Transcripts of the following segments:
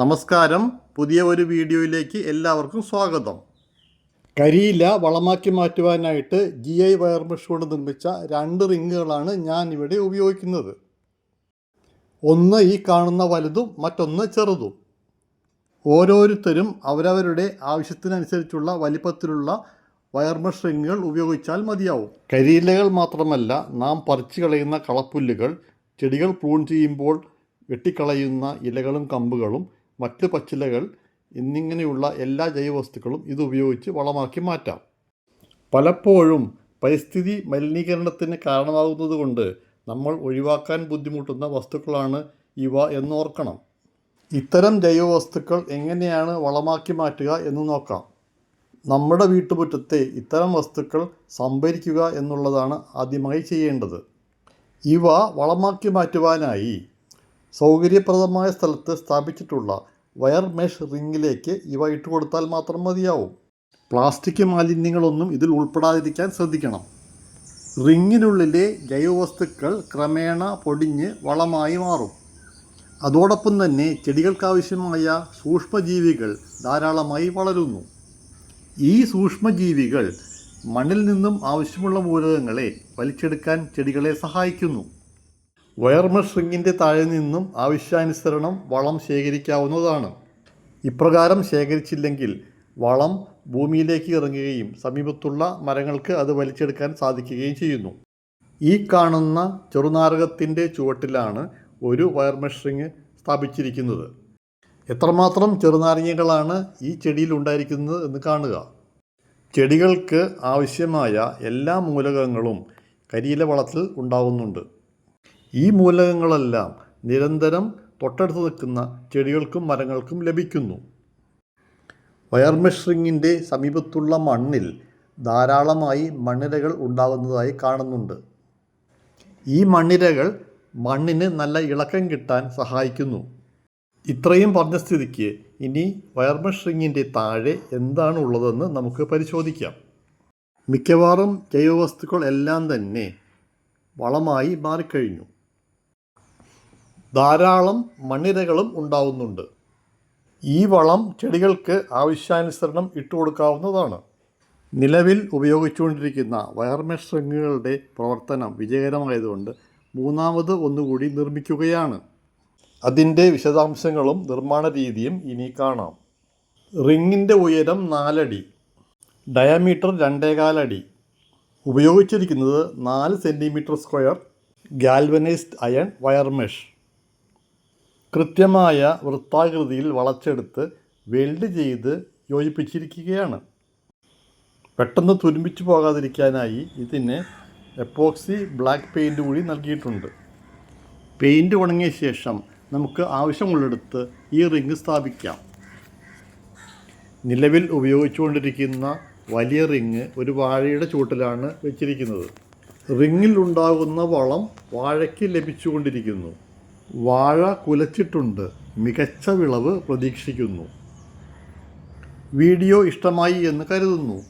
നമസ്കാരം. പുതിയ ഒരു വീഡിയോയിലേക്ക് എല്ലാവർക്കും സ്വാഗതം. കരിയില വളമാക്കി മാറ്റുവാനായിട്ട് ജി ഐ വയർ മെഷ് കൊണ്ട് നിർമ്മിച്ച രണ്ട് റിങ്ങുകളാണ് ഞാൻ ഇവിടെ ഉപയോഗിക്കുന്നത്. ഒന്ന് ഈ കാണുന്ന വലുതും മറ്റൊന്ന് ചെറുതും. ഓരോരുത്തരും അവരവരുടെ ആവശ്യത്തിനനുസരിച്ചുള്ള വലിപ്പത്തിലുള്ള വയർ മെഷ് റിങ്ങുകൾ ഉപയോഗിച്ചാൽ മതിയാവും. കരിയിലകൾ മാത്രമല്ല നാം പറിച്ചു കളയുന്ന കളപ്പുല്ലുകൾ ചെടികൾ പ്രൂൺ ചെയ്യുമ്പോൾ വെട്ടിക്കളയുന്ന ഇലകളും കമ്പുകളും മറ്റ് പച്ചിലകൾ എന്നിങ്ങനെയുള്ള എല്ലാ ജൈവവസ്തുക്കളും ഇതുപയോഗിച്ച് വളമാക്കി മാറ്റാം. പലപ്പോഴും പരിസ്ഥിതി മലിനീകരണത്തിന് കാരണമാകുന്നതുകൊണ്ട് നമ്മൾ ഒഴിവാക്കാൻ ബുദ്ധിമുട്ടുന്ന വസ്തുക്കളാണ് ഇവ എന്നോർക്കണം. ഇത്തരം ജൈവവസ്തുക്കൾ എങ്ങനെയാണ് വളമാക്കി മാറ്റുക എന്ന് നോക്കാം. നമ്മുടെ വീട്ടുമുറ്റത്തെ ഇത്തരം വസ്തുക്കൾ സംഭരിക്കുക എന്നുള്ളതാണ് ആദ്യമായി ചെയ്യേണ്ടത്. ഇവ വളമാക്കി മാറ്റുവാനായി സൗകര്യപ്രദമായ സ്ഥലത്ത് സ്ഥാപിച്ചിട്ടുള്ള വയർ മെഷ് റിങ്ങിലേക്ക് ഇവ ഇട്ടുകൊടുത്താൽ മാത്രം മതിയാവും. പ്ലാസ്റ്റിക് മാലിന്യങ്ങളൊന്നും ഇതിൽ ഉൾപ്പെടാതിരിക്കാൻ ശ്രദ്ധിക്കണം. റിങ്ങിനുള്ളിലെ ജൈവവസ്തുക്കൾ ക്രമേണ പൊടിഞ്ഞ് വളമായി മാറും. അതോടൊപ്പം തന്നെ ചെടികൾക്കാവശ്യമായ സൂക്ഷ്മജീവികൾ ധാരാളമായി വളരുന്നു. ഈ സൂക്ഷ്മജീവികൾ മണ്ണിൽ നിന്നും ആവശ്യമുള്ള മൂലകങ്ങളെ വലിച്ചെടുക്കാൻ ചെടികളെ സഹായിക്കുന്നു. വയർമെഷ് റിങ്ങിന്റെ താഴെ നിന്നും ആവശ്യാനുസരണം വളം ശേഖരിക്കാവുന്നതാണ്. ഇപ്രകാരം ശേഖരിച്ചില്ലെങ്കിൽ വളം ഭൂമിയിലേക്ക് ഇറങ്ങുകയും സമീപത്തുള്ള മരങ്ങൾക്ക് അത് വലിച്ചെടുക്കാൻ സാധിക്കുകയും ചെയ്യുന്നു. ഈ കാണുന്ന ചെറുനാരകത്തിന്റെ ചുവട്ടിലാണ് ഒരു വയർ റിങ് സ്ഥാപിച്ചിരിക്കുന്നത്. എത്രമാത്രം ചെറുനാരങ്ങകളാണ് ഈ ചെടിയിൽ ഉണ്ടായിരിക്കുന്നത് എന്ന് കാണുക. ചെടികൾക്ക് ആവശ്യമായ എല്ലാ മൂലകങ്ങളും കരിയില വളത്തിൽ ഉണ്ടാകുന്നുണ്ട് ഈ മൂലകങ്ങളെല്ലാം നിരന്തരം തൊട്ടടുത്ത് നിൽക്കുന്ന ചെടികൾക്കും മരങ്ങൾക്കും ലഭിക്കുന്നു. വയർ മെഷറിങ്ങിന്റെ സമീപത്തുള്ള മണ്ണിൽ ധാരാളമായി മണ്ണിരകൾ ഉണ്ടാകുന്നതായി കാണുന്നുണ്ട്. ഈ മണ്ണിരകൾ മണ്ണിന് നല്ല ഇളക്കം കിട്ടാൻ സഹായിക്കുന്നു. ഇത്രയും പറഞ്ഞ സ്ഥിതിക്ക് ഇനി വയർ മെഷറിങ്ങിന്റെ താഴെ എന്താണ് ഉള്ളതെന്ന് നമുക്ക് പരിശോധിക്കാം. മിക്കവാറും ജൈവവസ്തുക്കൾ എല്ലാം തന്നെ വളമായി മാറിക്കഴിഞ്ഞു. ധാരാളം മണ്ണിരകളും ഉണ്ടാവുന്നുണ്ട്. ഈ വളം ചെടികൾക്ക് ആവശ്യാനുസരണം ഇട്ടുകൊടുക്കാവുന്നതാണ് നിലവിൽ ഉപയോഗിച്ചുകൊണ്ടിരിക്കുന്ന വയർമെഷ് റിങ്ങുകളുടെ പ്രവർത്തനം വിജയകരമായതുകൊണ്ട് മൂന്നാമത് ഒന്നുകൂടി നിർമ്മിക്കുകയാണ്. അതിന്റെ വിശദാംശങ്ങളും നിർമ്മാണ രീതിയും ഇനി കാണാം. റിങ്ങിന്റെ ഉയരം നാലടി ഡയമീറ്റർ രണ്ടേകാലടി. ഉപയോഗിച്ചിരിക്കുന്നത് നാല് centimetre square galvanised iron wire mesh. കൃത്യമായ വൃത്താകൃതിയിൽ വളച്ചെടുത്ത് വെൽഡ് ചെയ്ത് യോജിപ്പിച്ചിരിക്കുകയാണ്. പെട്ടെന്ന് തുരുമ്പിച്ചു പോകാതിരിക്കാനായി ഇതിന് എപ്പോക്സി ബ്ലാക്ക് പെയിന്റ് കൂടി നൽകിയിട്ടുണ്ട്. പെയിന്റ് ഉണങ്ങിയ ശേഷം നമുക്ക് ആവശ്യമുള്ളിടത്ത് ഈ റിങ് സ്ഥാപിക്കാം. നിലവിൽ ഉപയോഗിച്ചുകൊണ്ടിരിക്കുന്ന വലിയ റിങ് ഒരു വാഴയുടെ ചൂട്ടിലാണ് വെച്ചിരിക്കുന്നത്. റിങ്ങിൽ ഉണ്ടാകുന്ന വളം വാഴയ്ക്ക് ലഭിച്ചുകൊണ്ടിരിക്കുന്നു. വാഴ കുലച്ചിട്ടുണ്ട്. മികച്ച വിളവ് പ്രതീക്ഷിക്കുന്നു. വീഡിയോ ഇഷ്ടമായി എന്ന് കരുതുന്നു.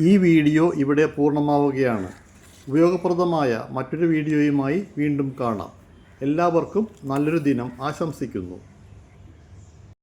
ഈ വീഡിയോ ഇവിടെ പൂർണമാവുകയാണ്. ഉപയോഗപ്രദമായ മറ്റൊരു വീഡിയോയുമായി വീണ്ടും കാണാം. എല്ലാവർക്കും നല്ലൊരു ദിനം ആശംസിക്കുന്നു.